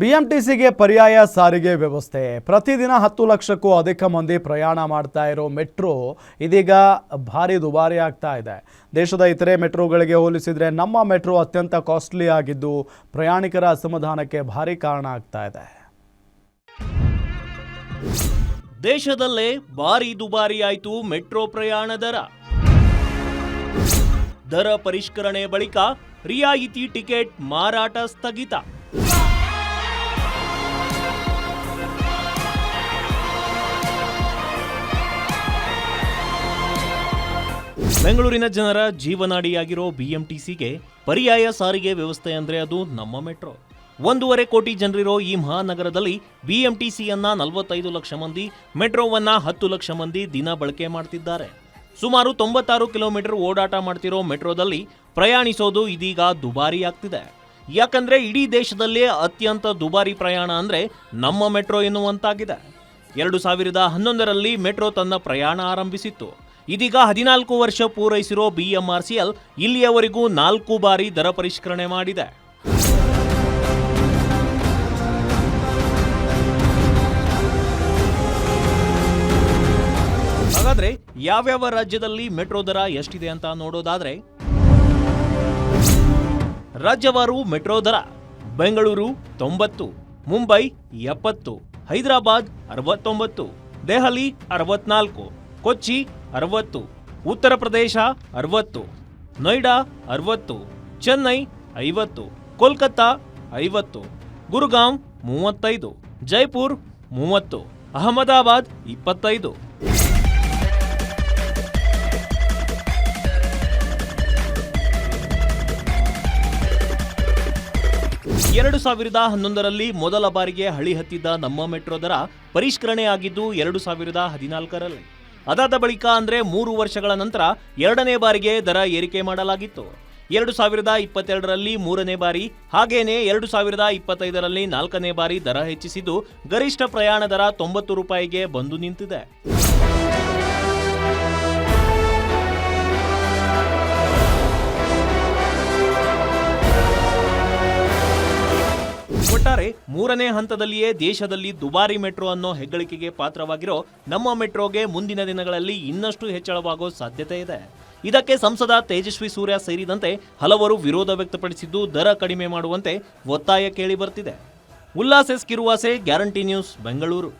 ಬಿಎಂಟಿಸಿಗೆ ಪರ್ಯಾಯ ಸಾರಿಗೆ ವ್ಯವಸ್ಥೆ. ಪ್ರತಿದಿನ ಹತ್ತು ಲಕ್ಷಕ್ಕೂ ಅಧಿಕ ಮಂದಿ ಪ್ರಯಾಣ ಮಾಡ್ತಾ ಇರೋ ಮೆಟ್ರೋ ಇದೀಗ ಭಾರಿ ದುಬಾರಿ ಆಗ್ತಾ ಇದೆ. ದೇಶದ ಇತರೆ ಮೆಟ್ರೋಗಳಿಗೆ ಹೋಲಿಸಿದರೆ ನಮ್ಮ ಮೆಟ್ರೋ ಅತ್ಯಂತ ಕಾಸ್ಟ್ಲಿ ಆಗಿದ್ದು ಪ್ರಯಾಣಿಕರ ಅಸಮಾಧಾನಕ್ಕೆ ಭಾರಿ ಕಾರಣ ಆಗ್ತಾ ಇದೆ. ದೇಶದಲ್ಲೇ ಭಾರಿ ದುಬಾರಿ ಆಯಿತು ಮೆಟ್ರೋ ಪ್ರಯಾಣ ದರ. ದರ ಪರಿಷ್ಕರಣೆ ಬಳಿಕ ರಿಯಾಯಿತಿ ಟಿಕೆಟ್ ಮಾರಾಟ ಸ್ಥಗಿತ. ಬೆಂಗಳೂರಿನ ಜನರ ಜೀವನಾಡಿಯಾಗಿರೋ ಬಿಎಂಟಿಸಿಗೆ ಪರ್ಯಾಯ ಸಾರಿಗೆ ವ್ಯವಸ್ಥೆ ಅಂದರೆ ಅದು ನಮ್ಮ ಮೆಟ್ರೋ. ಒಂದೂವರೆ ಕೋಟಿ ಜನರಿರೋ ಈ ಮಹಾನಗರದಲ್ಲಿ ಬಿಎಂಟಿಸಿಯನ್ನ ನಲವತ್ತೈದು ಲಕ್ಷ ಮಂದಿ, ಮೆಟ್ರೋವನ್ನ ಹತ್ತು ಲಕ್ಷ ಮಂದಿ ದಿನ ಬಳಕೆ ಮಾಡ್ತಿದ್ದಾರೆ. ಸುಮಾರು ತೊಂಬತ್ತಾರು ಕಿಲೋಮೀಟರ್ ಓಡಾಟ ಮಾಡ್ತಿರೋ ಮೆಟ್ರೋದಲ್ಲಿ ಪ್ರಯಾಣಿಸೋದು ಇದೀಗ ದುಬಾರಿ ಆಗ್ತಿದೆ ಯಾಕಂದ್ರೆ ಇಡೀ ದೇಶದಲ್ಲೇ ಅತ್ಯಂತ ದುಬಾರಿ ಪ್ರಯಾಣ ಅಂದರೆ ನಮ್ಮ ಮೆಟ್ರೋ ಎನ್ನುವಂತಾಗಿದೆ. ಎರಡು ಸಾವಿರದ ಹನ್ನೊಂದರಲ್ಲಿ ಮೆಟ್ರೋ ತನ್ನ ಪ್ರಯಾಣ ಆರಂಭಿಸಿತ್ತು. ಇದೀಗ ಹದಿನಾಲ್ಕು ವರ್ಷ ಪೂರೈಸಿರೋ ಬಿಎಂಆರ್ಸಿಎಲ್ ಇಲ್ಲಿಯವರೆಗೂ ನಾಲ್ಕು ಬಾರಿ ದರ ಪರಿಷ್ಕರಣೆ ಮಾಡಿದೆ. ಹಾಗಾದ್ರೆ ಯಾವ್ಯಾವ ರಾಜ್ಯದಲ್ಲಿ ಮೆಟ್ರೋ ದರ ಎಷ್ಟಿದೆ ಅಂತ ನೋಡೋದಾದ್ರೆ, ರಾಜ್ಯವಾರು ಮೆಟ್ರೋ ದರ ಬೆಂಗಳೂರು ತೊಂಬತ್ತು, ಮುಂಬೈ ಎಪ್ಪತ್ತು, ಹೈದರಾಬಾದ್ ಅರವತ್ತೊಂಬತ್ತು, ದೆಹಲಿ ಅರವತ್ನಾಲ್ಕು, ಕೊಚ್ಚಿ ಅರವತ್ತು, ಉತ್ತರ ಪ್ರದೇಶ ಅರವತ್ತು, ನೋಯ್ಡಾ ಅರವತ್ತು, ಚೆನ್ನೈ ಐವತ್ತು, ಕೋಲ್ಕತ್ತಾ ಐವತ್ತು, ಗುರುಗಾಂವ್ ಮೂವತ್ತೈದು, ಜೈಪುರ್ ಮೂವತ್ತು, ಅಹಮದಾಬಾದ್ ಇಪ್ಪತ್ತೈದು. ಎರಡು ಸಾವಿರದ ಹನ್ನೊಂದರಲ್ಲಿ ಮೊದಲ ಬಾರಿಗೆ ಹಳಿ ಹತ್ತಿದ್ದ ನಮ್ಮ ಮೆಟ್ರೋ ದರ ಪರಿಷ್ಕರಣೆ ಆಗಿದ್ದು ಎರಡು ಸಾವಿರದ ಹದಿನಾಲ್ಕರಲ್ಲಿ. ಅದಾದ ಬಳಿಕ ಅಂದ್ರೆ ಮೂರು ವರ್ಷಗಳ ನಂತರ ಎರಡನೇ ಬಾರಿಗೆ ದರ ಏರಿಕೆ ಮಾಡಲಾಗಿತ್ತು. ಎರಡು ಸಾವಿರದ ಇಪ್ಪತ್ತೆರಡರಲ್ಲಿ ಮೂರನೇ ಬಾರಿ, ಹಾಗೇನೆ ಎರಡು ಸಾವಿರದ ಇಪ್ಪತ್ತೈದರಲ್ಲಿ ನಾಲ್ಕನೇ ಬಾರಿ ದರ ಹೆಚ್ಚಿಸಿದ್ದು ಗರಿಷ್ಠ ಪ್ರಯಾಣ ದರ ತೊಂಬತ್ತು ರೂಪಾಯಿಗೆ ಬಂದು ನಿಂತಿದೆ. ಮೂರನೇ ಹಂತದಲ್ಲಿಯೇ ದೇಶದಲ್ಲಿ ದುಬಾರಿ ಮೆಟ್ರೋ ಅನ್ನೋ ಹೆಗ್ಗಳಿಕೆಗೆ ಪಾತ್ರವಾಗಿರೋ ನಮ್ಮ ಮೆಟ್ರೋಗೆ ಮುಂದಿನ ದಿನಗಳಲ್ಲಿ ಇನ್ನಷ್ಟು ಹೆಚ್ಚಳವಾಗೋ ಸಾಧ್ಯತೆ ಇದೆ. ಇದಕ್ಕೆ ಸಂಸದ ತೇಜಸ್ವಿ ಸೂರ್ಯ ಸೇರಿದಂತೆ ಹಲವರು ವಿರೋಧ ವ್ಯಕ್ತಪಡಿಸಿದ್ದು ದರ ಕಡಿಮೆ ಮಾಡುವಂತೆ ಒತ್ತಾಯ ಕೇಳಿ ಬರ್ತಿದೆ. Ullas S Kiruvase guarantee news, Bengaluru.